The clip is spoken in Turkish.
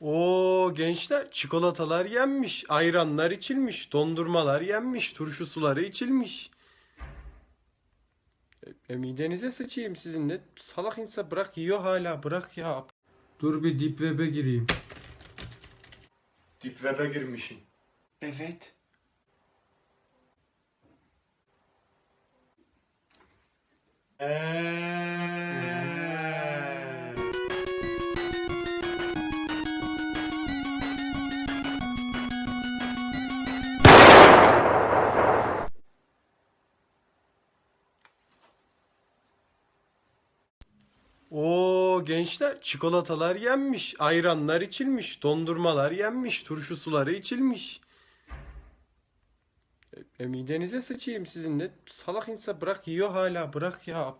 Oo gençler çikolatalar yenmiş, ayranlar içilmiş, dondurmalar yenmiş, turşu suları içilmiş. E, e, midenize sıçayım sizin ne salak insan bırak yiyor hala bırak ya. Dur bir dip web'e gireyim. Dip web'e girmişsin. Evet. Eee. Oo gençler çikolatalar yenmiş, ayranlar içilmiş, dondurmalar yenmiş, turşu suları içilmiş. E, e, midenize sıçayım sizin ne salak insan bırak yiyor hala bırak ya.